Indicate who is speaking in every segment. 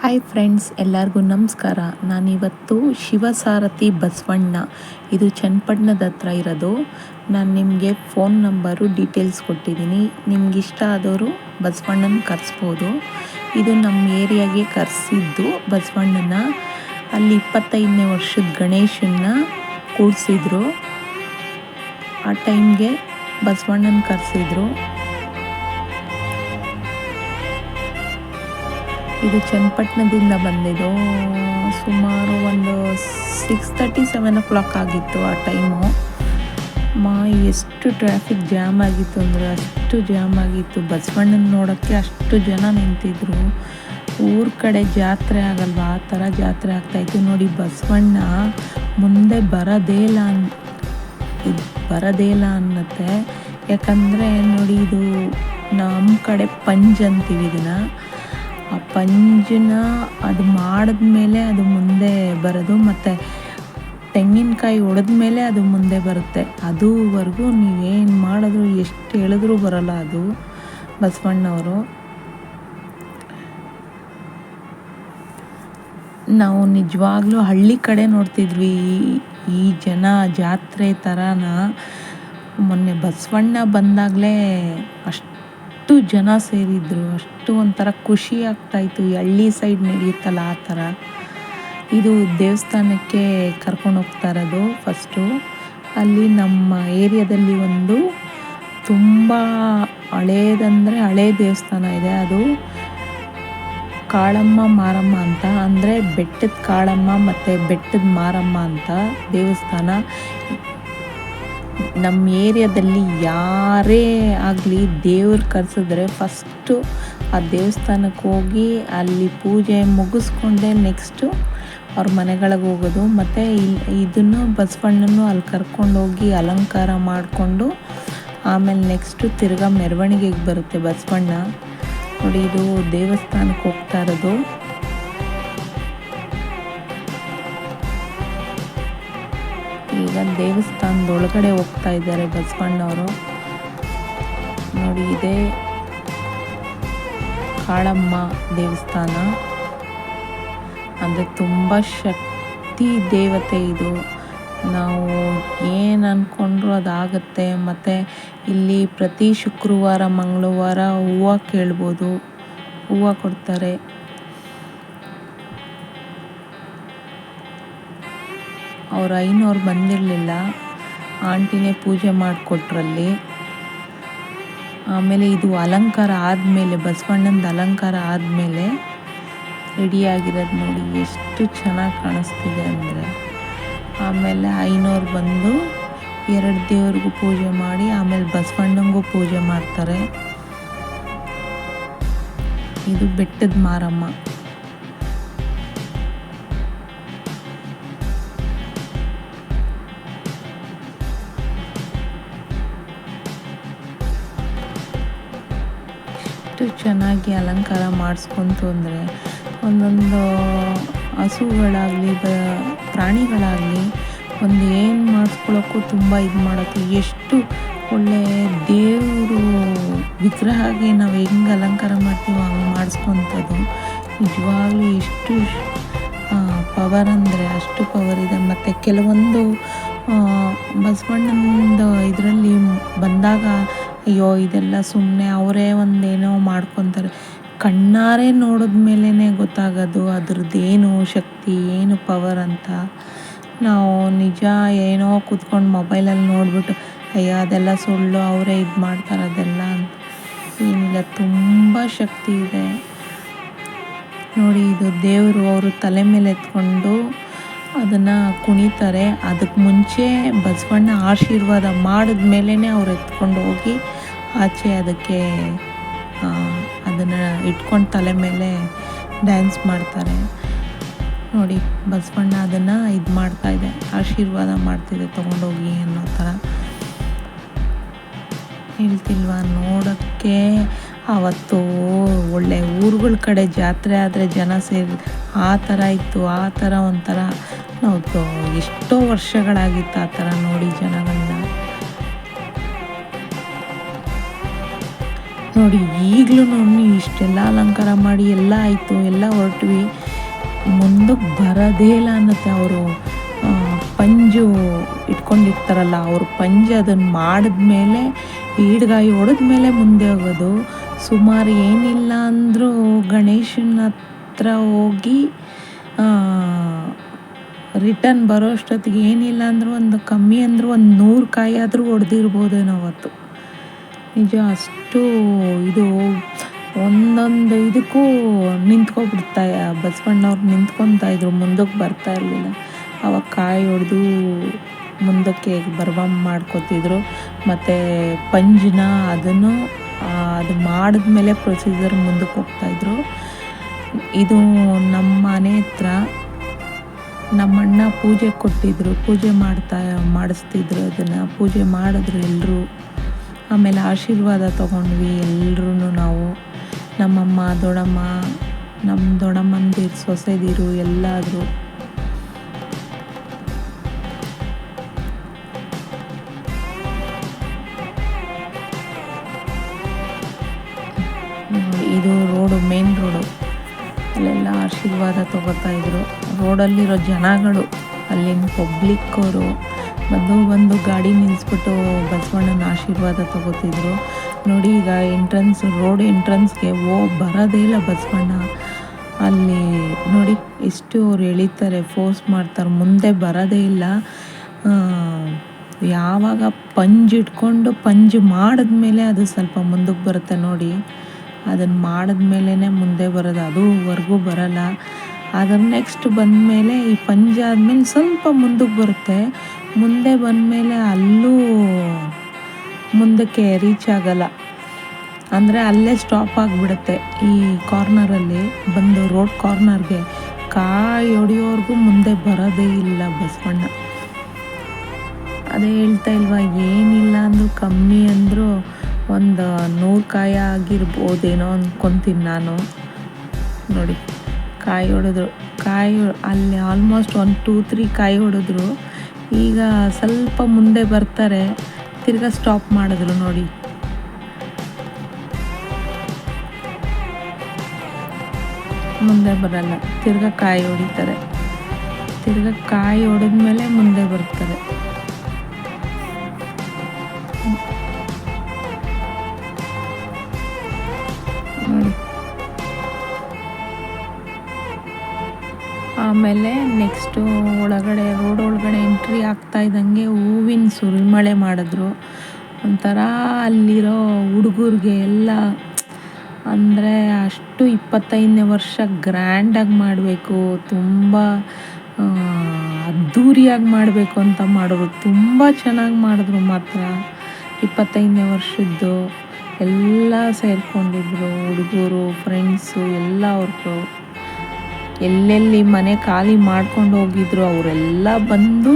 Speaker 1: Hi friends ಎಲ್ಲರಿಗೂ ನಮಸ್ಕಾರ. ನಾನಿವತ್ತು ಶಿವಸಾರಥಿ ಬಸವಣ್ಣ. ಇದು ಚನ್ನಪಟ್ಟಣದ ಹತ್ರ ಇರೋದು. ನಾನು ನಿಮಗೆ ಫೋನ್ ನಂಬರು ಡೀಟೇಲ್ಸ್ ಕೊಟ್ಟಿದ್ದೀನಿ. ನಿಮ್ಗೆ ಇಷ್ಟ ಆದವರು ಬಸವಣ್ಣನ ಕರೆಸ್ಬೋದು. ಇದು ನಮ್ಮ ಏರಿಯಾಗೆ ಕರೆಸಿದ್ದು ಬಸವಣ್ಣನ. ಅಲ್ಲಿ ಇಪ್ಪತ್ತೈದನೇ ವರ್ಷದ ಗಣೇಶನ್ನ ಕೂಡಿಸಿದ್ರು. ಆ ಟೈಮ್ಗೆ ಬಸವಣ್ಣನ ಕರೆಸಿದ್ರು. ಇದು ಚನ್ನಪಟ್ಟಣದಿಂದ ಬಂದಿದ್ದು. ಸುಮಾರು ಒಂದು six thirty seven o'clock ಆಗಿತ್ತು ಆ ಟೈಮು ಮಾ, ಎಷ್ಟು ಟ್ರಾಫಿಕ್ ಜಾಮ್ ಆಗಿತ್ತು ಅಂದರೆ ಅಷ್ಟು ಜಾಮ್ ಆಗಿತ್ತು. ಬಸವಣ್ಣನ ನೋಡೋಕ್ಕೆ ಅಷ್ಟು ಜನ ನಿಂತಿದ್ರು. ಊರ ಕಡೆ ಜಾತ್ರೆ ಆಗಲ್ವ? ಆ ಥರ ಜಾತ್ರೆ ಆಗ್ತಾಯಿತ್ತು ನೋಡಿ, ಬಸವಣ್ಣ ಮುಂದೆ ಬರೋದೇ ಇಲ್ಲ ಅನ್, ಇದು ಬರೋದೇ ಇಲ್ಲ ಅನ್ನತ್ತೆ. ಯಾಕಂದರೆ ನೋಡಿ, ಇದು ನಮ್ಮ ಕಡೆ ಪಂಜ್ ಅಂತೀವಿ ಇದನ್ನು. ಆ ಪಂಜನ್ನ ಅದು ಮಾಡಿದ್ಮೇಲೆ ಅದು ಮುಂದೆ ಬರೋದು ಮತ್ತು ತೆಂಗಿನಕಾಯಿ ಒಡೆದ ಮೇಲೆ ಅದು ಮುಂದೆ ಬರುತ್ತೆ. ಅದುವರೆಗೂ ನೀವೇನು ಮಾಡಿದ್ರು, ಎಷ್ಟು ಹೇಳಿದ್ರೂ ಬರೋಲ್ಲ ಅದು ಬಸವಣ್ಣವರು. ನಾವು ನಿಜವಾಗ್ಲೂ ಹಳ್ಳಿ ಕಡೆ ನೋಡ್ತಿದ್ವಿ. ಈ ಜನ ಜಾತ್ರೆ ಥರನ ಮೊನ್ನೆ ಬಸವಣ್ಣ ಬಂದಾಗಲೇ ಅಷ್ಟು ಅಷ್ಟು ಜನ ಸೇರಿದ್ರು. ಅಷ್ಟು ಒಂಥರ ಖುಷಿ ಆಗ್ತಾಯಿತ್ತು. ಈ ಹಳ್ಳಿ ಸೈಡ್ ನಡೆಯುತ್ತಲ್ಲ ಆ ಥರ. ಇದು ದೇವಸ್ಥಾನಕ್ಕೆ ಕರ್ಕೊಂಡು ಹೋಗ್ತಾ ಇರೋದು ಫಸ್ಟು. ಅಲ್ಲಿ ನಮ್ಮ ಏರಿಯಾದಲ್ಲಿ ಒಂದು ತುಂಬ ಹಳೇದಂದರೆ ಹಳೇ ದೇವಸ್ಥಾನ ಇದೆ. ಅದು ಕಾಳಮ್ಮ ಮಾರಮ್ಮ ಅಂತ. ಅಂದರೆ ಬೆಟ್ಟದ ಕಾಳಮ್ಮ ಮತ್ತು ಬೆಟ್ಟದ ಮಾರಮ್ಮ ಅಂತ ದೇವಸ್ಥಾನ. ನಮ್ಮ ಏರಿಯಾದಲ್ಲಿ ಯಾರೇ ಆಗಲಿ ದೇವ್ರು ಕರೆಸಿದ್ರೆ ಫಸ್ಟು ಆ ದೇವಸ್ಥಾನಕ್ಕೆ ಹೋಗಿ ಅಲ್ಲಿ ಪೂಜೆ ಮುಗಿಸ್ಕೊಂಡೆ ನೆಕ್ಸ್ಟು ಅವ್ರ ಮನೆಗಳಿಗೆ ಹೋಗೋದು. ಮತ್ತು ಇಲ್ಲಿ ಇದನ್ನು ಬಸವಣ್ಣನೂ ಅಲ್ಲಿ ಕರ್ಕೊಂಡೋಗಿ ಅಲಂಕಾರ ಮಾಡಿಕೊಂಡು ಆಮೇಲೆ ನೆಕ್ಸ್ಟು ತಿರ್ಗಾ ಮೆರವಣಿಗೆಗೆ ಬರುತ್ತೆ ಬಸವಣ್ಣ. ನೋಡಿ ಇದು ದೇವಸ್ಥಾನಕ್ಕೆ ಹೋಗ್ತಾ ಇರೋದು. ಈಗ ದೇವಸ್ಥಾನದೊಳಗಡೆ ಹೋಗ್ತಾ ಇದ್ದಾರೆ ಬಸವಣ್ಣವರು. ನೋಡಿ, ಇದೆ ಕಾಳಮ್ಮ ದೇವಸ್ಥಾನ. ಅಂದರೆ ತುಂಬ ಶಕ್ತಿ ದೇವತೆ ಇದು. ನಾವು ಏನು ಅಂದ್ಕೊಂಡ್ರು ಅದಾಗತ್ತೆ, ಮತ್ತು ಇಲ್ಲಿ ಪ್ರತಿ ಶುಕ್ರವಾರ, ಮಂಗಳವಾರ ಹೂವು ಕೇಳ್ಬೋದು, ಹೂವು ಕೊಡ್ತಾರೆ. ಅವ್ರ ಐನವ್ರು ಬಂದಿರಲಿಲ್ಲ. ಆಂಟಿನೇ ಪೂಜೆ ಮಾಡಿಕೊಟ್ರಲ್ಲಿ. ಆಮೇಲೆ ಇದು ಅಲಂಕಾರ ಆದಮೇಲೆ, ಬಸವಣ್ಣಂದು ಅಲಂಕಾರ ಆದಮೇಲೆ ರೆಡಿಯಾಗಿರೋದು ನೋಡಿ ಎಷ್ಟು ಚೆನ್ನಾಗಿ ಕಾಣಿಸ್ತಿದೆ ಅಂದರೆ. ಆಮೇಲೆ ಐನವ್ರು ಬಂದು ಎರಡು ದೇವ್ರಿಗೂ ಪೂಜೆ ಮಾಡಿ, ಆಮೇಲೆ ಬಸವಣ್ಣಂಗೂ ಪೂಜೆ ಮಾಡ್ತಾರೆ. ಇದು ಬೆಟ್ಟದ ಮಾರಮ್ಮ. ಎಷ್ಟು ಚೆನ್ನಾಗಿ ಅಲಂಕಾರ ಮಾಡಿಸ್ಕೊಂತು ಅಂದರೆ ಒಂದೊಂದು ಹಸುಗಳಾಗಲಿ, ಬ ಪ್ರಾಣಿಗಳಾಗಲಿ ಒಂದು ಏನು ಮಾಡಿಸ್ಕೊಳ್ಳೋಕ್ಕೂ ತುಂಬ ಇದು ಮಾಡೋಕ್ಕೆ ಎಷ್ಟು ಒಳ್ಳೆ ದೇವರು ವಿಗ್ರಹಗೆ ನಾವು ಹೆಂಗೆ ಅಲಂಕಾರ ಮಾಡ್ತೀವೋ ಹಂಗೆ ಮಾಡಿಸ್ಕೊತದ್ದು. ನಿಜವಾಗ್ಲೂ ಎಷ್ಟು ಪವರ್ ಅಂದರೆ ಅಷ್ಟು ಪವರ್ ಇದೆ. ಮತ್ತು ಕೆಲವೊಂದು ಬಸವಣ್ಣನಿಂದ ಇದರಲ್ಲಿ ಬಂದಾಗ ಅಯ್ಯೋ, ಇದೆಲ್ಲ ಸುಮ್ಮನೆ ಅವರೇ ಒಂದೇನೋ ಮಾಡ್ಕೊತಾರೆ. ಕಣ್ಣಾರೆ ನೋಡಿದ ಮೇಲೇ ಗೊತ್ತಾಗೋದು, ಅದ್ರದ್ದೇನು ಶಕ್ತಿ, ಏನು ಪವರ್ ಅಂತ. ನಾವು ನಿಜ ಏನೋ ಕೂತ್ಕೊಂಡು ಮೊಬೈಲಲ್ಲಿ ನೋಡಿಬಿಟ್ಟು, ಅಯ್ಯೋ, ಅದೆಲ್ಲ ಸುಳ್ಳು, ಅವರೇ ಇದು ಮಾಡ್ತಾರೆ ಅದೆಲ್ಲ ಅಂತ. ಏನಿಲ್ಲ, ತುಂಬ ಶಕ್ತಿ ಇದೆ. ನೋಡಿ, ಇದು ದೇವರು ಅವರು ತಲೆ ಮೇಲೆ ಎತ್ಕೊಂಡು ಅದನ್ನು ಕುಣಿತಾರೆ. ಅದಕ್ಕೆ ಮುಂಚೆ ಬಸವಣ್ಣ ಆಶೀರ್ವಾದ ಮಾಡಿದ ಮೇಲೇ ಅವ್ರು ಎತ್ಕೊಂಡು ಹೋಗಿ ಆಚೆ ಅದಕ್ಕೆ ಅದನ್ನು ಇಟ್ಕೊಂಡು ತಲೆ ಮೇಲೆ ಡ್ಯಾನ್ಸ್ ಮಾಡ್ತಾರೆ. ನೋಡಿ, ಬಸವಣ್ಣ ಅದನ್ನು ಇದು ಮಾಡ್ತಾ ಇದೆ. ಆಶೀರ್ವಾದ ಮಾಡ್ತಿದೆ ತೊಗೊಂಡೋಗಿ ಅನ್ನೋ ಥರ. ಹೇಳ್ತಿಲ್ವ, ನೋಡೋಕ್ಕೆ ಆವತ್ತು ಒಳ್ಳೆ ಊರುಗಳ ಕಡೆ ಜಾತ್ರೆ ಆದರೆ ಜನ ಸೇರಿ, ಆ ಥರ ಇತ್ತು, ಆ ಥರ ಒಂಥರ. ನಾವು ಎಷ್ಟೋ ವರ್ಷಗಳಾಗಿತ್ತು ಆ ಥರ ನೋಡಿ ಜನಗಳನ್ನ ನೋಡಿ, ಈಗಲೂ ಇಷ್ಟೆಲ್ಲ ಅಲಂಕಾರ ಮಾಡಿ ಎಲ್ಲ ಆಯಿತು, ಎಲ್ಲ ಹೊರಟ್ವಿ. ಮುಂದಕ್ಕೆ ಬರೋದೇ ಇಲ್ಲ ಅನ್ನತ್ತೆ ಅವರು. ಪಂಜು ಇಟ್ಕೊಂಡಿರ್ತಾರಲ್ಲ, ಅವ್ರ ಪಂಜು ಅದನ್ನು ಮಾಡಿದ್ಮೇಲೆ, ಈಡ್ಗಾಯಿ ಹೊಡೆದ್ಮೇಲೆ ಮುಂದೆ ಹೋಗೋದು. ಸುಮಾರು ಏನಿಲ್ಲ ಅಂದರೂ ಗಣೇಶನ ಹತ್ರ ಹೋಗಿ ರಿಟರ್ನ್ ಬರೋ ಅಷ್ಟೊತ್ತಿಗೆ ಏನಿಲ್ಲ ಅಂದರೂ ಒಂದು ಕಮ್ಮಿ ಅಂದರೂ ಒಂದು ನೂರು ಕಾಯಿ ಆದರೂ ಹೊಡೆದಿರ್ಬೋದೇನೋ ಅವತ್ತು. ನಿಜ ಅಷ್ಟು ಇದು ಒಂದೊಂದು ಇದಕ್ಕೂ ನಿಂತ್ಕೊಬಿಡ್ತಾ, ಬಸವಣ್ಣವ್ರು ನಿಂತ್ಕೊತಾ ಇದ್ರು, ಮುಂದಕ್ಕೆ ಬರ್ತಾ ಇರಲಿಲ್ಲ. ಅವಾಗ ಕಾಯಿ ಹೊಡೆದು ಮುಂದಕ್ಕೆ ಬರ್ಬಂಬ್ ಮಾಡ್ಕೊತಿದ್ರು. ಮತ್ತು ಪಂಜಿನ ಅದನ್ನು ಅದು ಮಾಡಿದ್ಮೇಲೆ ಪ್ರೊಸೀಜರ್ ಮುಂದಕ್ಕೆ ಹೋಗ್ತಾಯಿದ್ರು ಇದು ನಮ್ಮ ಮನೆ ಹತ್ರ ನಮ್ಮಣ್ಣ ಪೂಜೆ ಕೊಟ್ಟಿದ್ರು, ಪೂಜೆ ಮಾಡ್ತಾ, ಮಾಡಿಸ್ತಿದ್ರು ಅದನ್ನು. ಪೂಜೆ ಮಾಡಿದ್ರು ಎಲ್ಲರೂ ಆಮೇಲೆ ಆಶೀರ್ವಾದ ತೊಗೊಂಡ್ವಿ. ಎಲ್ಲರೂ ನಾವು, ನಮ್ಮಮ್ಮ, ದೊಡ್ಡಮ್ಮ ನಮ್ಮ ದೊಡ್ಡಮ್ಮಂದಿರು ಸೊಸೆದಿರು, ಎಲ್ಲಾದರೂ. ಇದು ರೋಡು, ಮೇನ್ ರೋಡು. ಅಲ್ಲೆಲ್ಲ ಆಶೀರ್ವಾದ ತಗೋತಾ ಇದ್ರು. ರೋಡಲ್ಲಿರೋ ಜನಗಳು, ಅಲ್ಲಿನ ಪಬ್ಲಿಕ್ ಅವರು ಬಂದು ಬಂದು ಗಾಡಿ ನಿಲ್ಲಿಸ್ಬಿಟ್ಟು ಬಸವಣ್ಣನ ಆಶೀರ್ವಾದ ತಗೋತಿದ್ರು. ನೋಡಿ ಈಗ ಎಂಟ್ರೆನ್ಸ್ ರೋಡ್ ಎಂಟ್ರೆನ್ಸ್ಗೆ ಓ, ಬರೋದೇ ಇಲ್ಲ ಬಸವಣ್ಣ. ಅಲ್ಲಿ ನೋಡಿ ಎಷ್ಟು ಅವ್ರು ಎಳಿತಾರೆ ಫೋರ್ಸ್ ಮಾಡ್ತಾರೆ, ಮುಂದೆ ಬರೋದೇ ಇಲ್ಲ. ಯಾವಾಗ ಪಂಜ್ ಇಟ್ಕೊಂಡು ಪಂಜ್ ಮಾಡಿದ್ಮೇಲೆ ಅದು ಸ್ವಲ್ಪ ಮುಂದಕ್ಕೆ ಬರುತ್ತೆ ನೋಡಿ. ಅದನ್ನು ಮಾಡಿದ್ಮೇಲೆ ಮುಂದೆ ಬರೋದು ಅದುವರೆಗೂ ಬರಲ್ಲ. ಅದ್ರ ನೆಕ್ಸ್ಟ್ ಬಂದಮೇಲೆ ಈ ಪಂಜ ಆದಮೇಲೆ ಸ್ವಲ್ಪ ಮುಂದಕ್ಕೆ ಬರುತ್ತೆ. ಮುಂದೆ ಬಂದಮೇಲೆ ಅಲ್ಲೂ ಮುಂದಕ್ಕೆ ರೀಚ್ ಆಗಲ್ಲ. ಅಂದರೆ ಅಲ್ಲೇ ಸ್ಟಾಪ್ ಆಗಿಬಿಡುತ್ತೆ. ಈ ಕಾರ್ನರಲ್ಲಿ ಬಂದು ರೋಡ್ ಕಾರ್ನರ್ಗೆ ಕಾಯಿ ಹೊಡಿಯೋರ್ಗೂ ಮುಂದೆ ಬರೋದೇ ಇಲ್ಲ ಬಸವಣ್ಣ. ಅದೇ ಹೇಳ್ತಾ ಇಲ್ವಾ, ಏನಿಲ್ಲ ಅಂದರೂ ಕಮ್ಮಿ ಅಂದರೂ ಒಂದು ನೂರು ಕಾಯಿ ಆಗಿರ್ಬೋದೇನೋ ಅಂದ್ಕೊತೀನಿ ನಾನು. ನೋಡಿ, ಕಾಯಿ ಹೊಡೆದ್ರು, ಕಾಯಿ, ಅಲ್ಲಿ ಆಲ್ಮೋಸ್ಟ್ ಒಂದು ಟೂ ತ್ರೀ ಕಾಯಿ ಹೊಡೆದ್ರು ಈಗ ಸ್ವಲ್ಪ ಮುಂದೆ ಬರ್ತಾರೆ, ತಿರ್ಗಾ ಸ್ಟಾಪ್ ಮಾಡಿದ್ರು ನೋಡಿ. ಮುಂದೆ ಬರಲ್ಲ, ತಿರ್ಗಾ ಕಾಯಿ ಹೊಡಿತಾರೆ. ತಿರ್ಗಾ ಕಾಯಿ ಹೊಡೆದ್ಮೇಲೆ ಮುಂದೆ ಬರ್ತಾರೆ. ಆಮೇಲೆ ನೆಕ್ಸ್ಟು ಒಳಗಡೆ ರೋಡ್ ಒಳಗಡೆ ಎಂಟ್ರಿ ಆಗ್ತಾ ಇದ್ದಂಗೆ ಹೂವಿನ ಸುರಿಮಳೆ ಮಾಡಿದ್ರು. ಒಂಥರ ಅಲ್ಲಿರೋ ಹುಡುಗರಿಗೆ ಎಲ್ಲ ಅಂದರೆ ಅಷ್ಟು ಇಪ್ಪತ್ತೈದನೇ ವರ್ಷ ಗ್ರ್ಯಾಂಡಾಗಿ ಮಾಡಬೇಕು, ತುಂಬ ಅದ್ಧೂರಿಯಾಗಿ ಮಾಡಬೇಕು ಅಂತ ಮಾಡಿದ್ರು. ತುಂಬ ಚೆನ್ನಾಗಿ ಮಾಡಿದ್ರು ಮಾತ್ರ. ಇಪ್ಪತ್ತೈದನೇ ವರ್ಷದ್ದು ಎಲ್ಲ ಸೇರಿಕೊಂಡಿದ್ರು ಹುಡುಗರು ಫ್ರೆಂಡ್ಸು ಎಲ್ಲ ಅವ್ರದ್ದು ಎಲ್ಲೆಲ್ಲಿ ಮನೆ ಖಾಲಿ ಮಾಡ್ಕೊಂಡು ಹೋಗಿದ್ರು, ಅವರೆಲ್ಲ ಬಂದು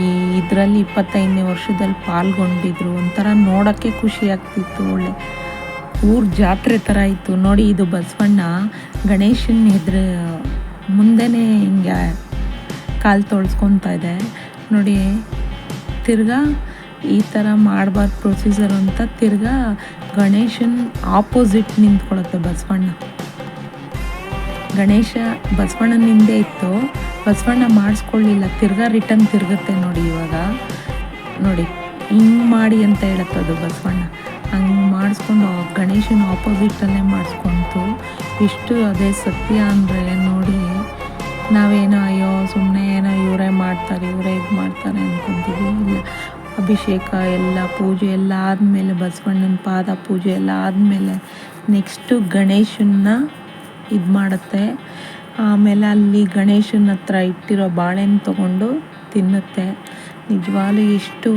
Speaker 1: ಈ ಇದರಲ್ಲಿ ಇಪ್ಪತ್ತೈದನೇ ವರ್ಷದಲ್ಲಿ ಪಾಲ್ಗೊಂಡಿದ್ರು. ಒಂಥರ ನೋಡೋಕ್ಕೆ ಖುಷಿ ಆಗ್ತಿತ್ತು, ಒಳ್ಳೆ ಊರ ಜಾತ್ರೆ ಥರ ಇತ್ತು. ನೋಡಿ, ಇದು ಬಸವಣ್ಣ ಗಣೇಶನ ಎದುರು ಮುಂದೆನೇ ಹಿಂಗೆ ಕಾಲು ತೊಳ್ಸ್ಕೊತಾ ಇದೆ. ನೋಡಿ, ತಿರ್ಗಾ ಈ ಥರ ಮಾಡಬಾರ್ದು ಪ್ರೊಸೀಜರ್ ಅಂತ ತಿರ್ಗಾ ಗಣೇಶನ್ ಆಪೋಸಿಟ್ ನಿಂತ್ಕೊಳತ್ತೆ ಬಸವಣ್ಣ. ಗಣೇಶ ಬಸವಣ್ಣನ ಹಿಂದೆ ಇತ್ತು. ಬಸವಣ್ಣ ಮಾಡಿಸ್ಕೊಳ್ಳಿಲ್ಲ. ತಿರ್ಗಾ ರಿಟರ್ನ್ ತಿರುಗುತ್ತೆ ನೋಡಿ ಇವಾಗ. ನೋಡಿ, ಹಿಂಗೆ ಮಾಡಿ ಅಂತ ಹೇಳತ್ತದು ಬಸವಣ್ಣ. ಹಂಗೆ ಮಾಡಿಸ್ಕೊಂಡು ಗಣೇಶನ ಆಪೋಸಿಟಲ್ಲೇ ಮಾಡಿಸ್ಕೊಂತು. ಇಷ್ಟು ಅದೇ ಸತ್ಯ ಅಂದರೆ ನೋಡಿ, ನಾವೇನೋ ಅಯ್ಯೋ ಸುಮ್ಮನೆ ಏನೋ ಇವರೇ ಮಾಡ್ತಾರೆ, ಇವರೇ ಇದು ಮಾಡ್ತಾರೆ ಅಂದ್ಕೊತೀವಿ ಇಲ್ಲ, ಅಭಿಷೇಕ ಎಲ್ಲ, ಪೂಜೆ ಎಲ್ಲ ಆದಮೇಲೆ ಬಸವಣ್ಣನ ಪಾದ ಪೂಜೆ ಎಲ್ಲ ಆದಮೇಲೆ ನೆಕ್ಸ್ಟು ಗಣೇಶನ್ನ ಇದು ಮಾಡುತ್ತೆ. ಆಮೇಲೆ ಅಲ್ಲಿ ಗಣೇಶನ ಹತ್ರ ಇಟ್ಟಿರೋ ಬಾಳೆಹಣ್ಣು ತೊಗೊಂಡು ತಿನ್ನುತ್ತೆ. ನಿಜವಾಗ್ಲೂ ಎಷ್ಟು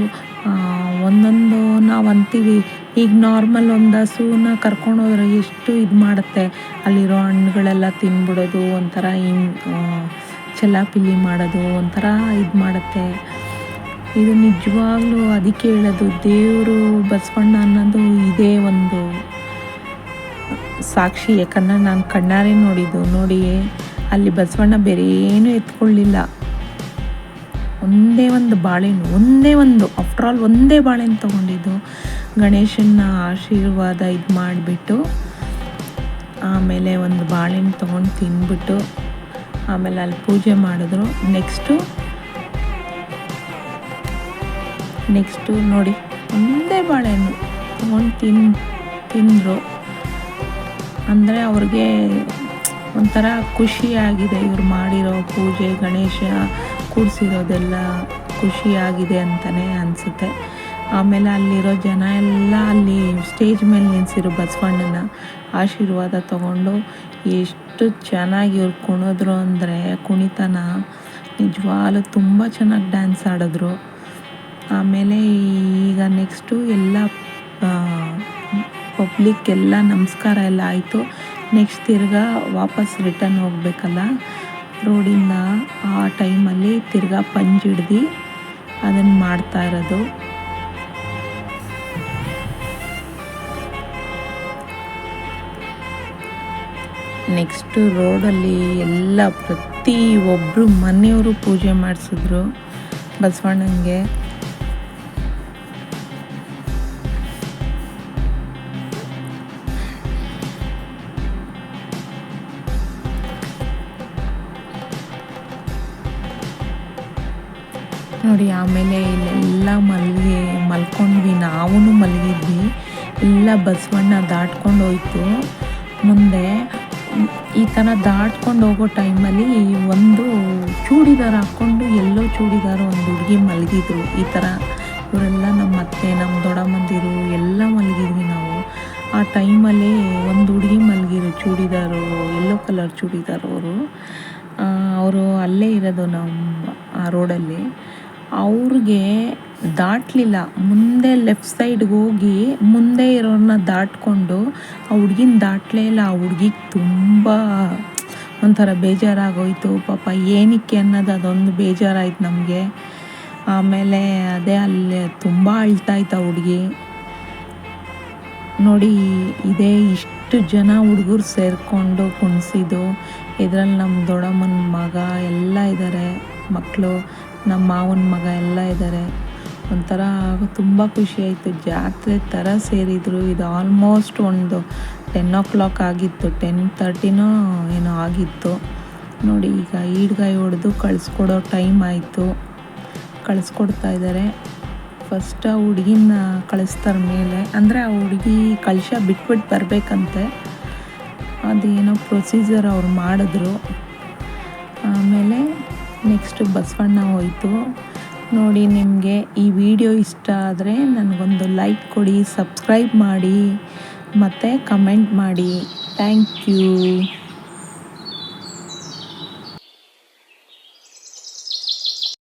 Speaker 1: ಒಂದೊಂದು ನಾವು ಅಂತೀವಿ, ಈಗ ನಾರ್ಮಲ್ ಒಂದು ಸೂನ ಕರ್ಕೊಂಡು ಹೋದ್ರೆ ಎಷ್ಟು ಇದು ಮಾಡುತ್ತೆ. ಅಲ್ಲಿರೋ ಹಣ್ಣುಗಳೆಲ್ಲ ತಿನ್ಬಿಡೋದು, ಒಂಥರ ಹಿಂಗೆ ಚೆಲ್ಲಾಪಿಲ್ಲಿ ಮಾಡೋದು, ಒಂಥರ ಇದು ಮಾಡುತ್ತೆ. ಇದು ನಿಜವಾಗ್ಲೂ ಅದಕ್ಕೆ ಹೇಳೋದು, ದೇವರು ಬಸವಣ್ಣ ಅನ್ನೋದು ಇದೇ ಒಂದು ಸಾಕ್ಷಿ, ಯಾಕಂದರೆ ನಾನು ಕಣ್ಣಾರೆ ನೋಡಿದ್ದು. ನೋಡಿ ಅಲ್ಲಿ ಬಸವಣ್ಣ ಬೇರೆ ಏನೂ ಎತ್ಕೊಳ್ಳಿಲ್ಲ. ಒಂದೇ ಒಂದು ಬಾಳೆಹಣ್ಣು, ಒಂದೇ ಒಂದು. ಆಫ್ಟರ್ ಆಲ್ ಒಂದೇ ಬಾಳೆಹಣ್ಣು ತೊಗೊಂಡಿದ್ದು. ಗಣೇಶನ ಆಶೀರ್ವಾದ ಇದು ಮಾಡಿಬಿಟ್ಟು, ಆಮೇಲೆ ಒಂದು ಬಾಳೆಹಣ್ಣು ತೊಗೊಂಡು ತಿಂದ್ಬಿಟ್ಟು, ಆಮೇಲೆ ಅಲ್ಲಿ ಪೂಜೆ ಮಾಡಿದ್ರು. ನೆಕ್ಸ್ಟು ನೆಕ್ಸ್ಟು ನೋಡಿ, ಒಂದೇ ಬಾಳೆಹಣ್ಣು ತೊಗೊಂಡು ತಿನ್, ತಿಂದರು. ಅಂದರೆ ಅವ್ರಿಗೆ ಒಂಥರ ಖುಷಿಯಾಗಿದೆ ಇವ್ರು ಮಾಡಿರೋ ಪೂಜೆ, ಗಣೇಶ ಕೂಡಿಸಿರೋದೆಲ್ಲ ಖುಷಿಯಾಗಿದೆ ಅಂತಲೇ ಅನಿಸುತ್ತೆ. ಆಮೇಲೆ ಅಲ್ಲಿರೋ ಜನ ಎಲ್ಲ ಅಲ್ಲಿ ಸ್ಟೇಜ್ ಮೇಲೆ ನಿಲ್ಲಿಸಿರೋ ಬಸವಣ್ಣನ ಆಶೀರ್ವಾದ ತಗೊಂಡು ಎಷ್ಟು ಚೆನ್ನಾಗಿ ಇವ್ರು ಕುಣಿದ್ರು ಅಂದರೆ ಕುಣಿತನ ನಿಜವಾಗ್ಲೂ ತುಂಬ ಚೆನ್ನಾಗಿ ಡ್ಯಾನ್ಸ್ ಆಡಿದ್ರು. ಆಮೇಲೆ ಈಗ ನೆಕ್ಸ್ಟು ಎಲ್ಲ ಪಬ್ಲಿಕ್ ಎಲ್ಲ ನಮಸ್ಕಾರ ಎಲ್ಲ ಆಯಿತು. ನೆಕ್ಸ್ಟ್ ತಿರ್ಗಾ ವಾಪಸ್ ರಿಟರ್ನ್ ಹೋಗಬೇಕಲ್ಲ? ರೋಡಿಂದ ಆ ಟೈಮಲ್ಲಿ ತಿರ್ಗಾ ಪಂಜ್ ಹಿಡ್ದು ಅದನ್ನು ಮಾಡ್ತಾ ಇರೋದು. ನೆಕ್ಸ್ಟು ರೋಡಲ್ಲಿ ಎಲ್ಲ ಪ್ರತಿ ಒಬ್ಬರು ಮನೆಯವರು ಪೂಜೆ ಮಾಡಿಸಿದ್ರು ಬಸವಣ್ಣಂಗೆ ನೋಡಿ, ಆಮೇಲೆ ಇಲ್ಲೆಲ್ಲ ಮಲ್ಗಿ, ಮಲ್ಕೊಂಡ್ವಿ. ನಾವೂ ಮಲಗಿದ್ವಿ. ಎಲ್ಲ ಬಸವಣ್ಣ ದಾಟ್ಕೊಂಡು ಹೋಯ್ತು. ಮುಂದೆ ಈ ಥರ ದಾಟ್ಕೊಂಡು ಹೋಗೋ ಟೈಮಲ್ಲಿ ಒಂದು ಚೂಡಿದಾರ ಹಾಕ್ಕೊಂಡು ಎಲ್ಲೋ ಚೂಡಿದಾರ ಒಂದು ಹುಡುಗಿ ಮಲಗಿದ್ರು. ಈ ಥರ ಇವರೆಲ್ಲ ನಮ್ಮ ಅತ್ತೆ, ನಮ್ಮ ದೊಡ್ಡಮ್ಮಂದಿರು ಎಲ್ಲ ಮಲಗಿದ್ವಿ ನಾವು. ಆ ಟೈಮಲ್ಲಿ ಒಂದು ಹುಡುಗಿ ಮಲಗಿರು ಚೂಡಿದಾರು, ಎಲ್ಲೋ ಕಲರ್ ಚೂಡಿದಾರ್ ಅವರು ಅವರು ಅಲ್ಲೇ ಇರೋದು ನಮ್ಮ ಆ ರೋಡಲ್ಲಿ. ಅವ್ರಿಗೆ ದಾಟಲಿಲ್ಲ. ಮುಂದೆ ಲೆಫ್ಟ್ ಸೈಡ್ಗೆ ಹೋಗಿ ಮುಂದೆ ಇರೋರನ್ನ ದಾಟ್ಕೊಂಡು ಆ ಹುಡ್ಗಿನ ದಾಟಲೇ ಇಲ್ಲ. ಆ ಹುಡ್ಗಿಗೆ ತುಂಬ ಒಂಥರ ಬೇಜಾರಾಗೋಯ್ತು. ಪಾಪ ಏನಕ್ಕೆ ಅನ್ನೋದು ಅದೊಂದು ಬೇಜಾರಾಯ್ತು ನಮಗೆ. ಆಮೇಲೆ ಅದೇ ಅಲ್ಲಿ ತುಂಬ ಅಳ್ತಾಯ್ತು ಆ ಹುಡುಗಿ. ನೋಡಿ, ಇದೇ ಇಷ್ಟು ಜನ ಹುಡುಗರು ಸೇರಿಕೊಂಡು ಕುಣಿಸಿದ್ದು. ಇದರಲ್ಲಿ ನಮ್ಮ ದೊಡ್ಡಮ್ಮನ ಮಗ ಎಲ್ಲ ಇದ್ದಾರೆ ಮಕ್ಕಳು ನಮ್ಮ ಮಾವನ ಮಗ ಎಲ್ಲ ಇದ್ದಾರೆ ಒಂಥರ ತುಂಬ ಖುಷಿ ಆಯಿತು. ಜಾತ್ರೆ ಥರ ಸೇರಿದರು. ಇದು ಆಲ್ಮೋಸ್ಟ್ ಒಂದು ಟೆನ್ ಓ ಕ್ಲಾಕ್ ಆಗಿತ್ತು. ಟೆನ್ ತರ್ಟಿನೂ ಏನೋ ಆಗಿತ್ತು. ನೋಡಿ, ಈಗ ಈಡ್ಗಾಯಿ ಹೊಡೆದು ಕಳಿಸ್ಕೊಡೋ ಟೈಮ್ ಆಯಿತು. ಕಳಿಸ್ಕೊಡ್ತಾ ಇದ್ದಾರೆ ಫಸ್ಟ್ ಆ ಹುಡುಗಿನ ಕಳಿಸ್ತಾರ ಮೇಲೆ. ಅಂದರೆ ಆ ಹುಡುಗಿ ಕಳಶ ಬಿಟ್ಬಿಟ್ಟು ಬರಬೇಕಂತೆ. ಅದೇನೋ ಪ್ರೊಸೀಜರ್ ಅವ್ರು ಮಾಡಿದ್ರು. ಆಮೇಲೆ ನೆಕ್ಸ್ಟ್ ಬಸವಣ್ಣ ಹೋಯ್ತು. ನೋಡಿ ನಿಮಗೆ ಈ ವಿಡಿಯೋ ಇಷ್ಟ ಆದರೆ ನನಗೊಂದು ಲೈಕ್ ಕೊಡಿ, ಸಬ್ಸ್ಕ್ರೈಬ್ ಮಾಡಿ, ಮತ್ತು ಕಮೆಂಟ್ ಮಾಡಿ. Thank you.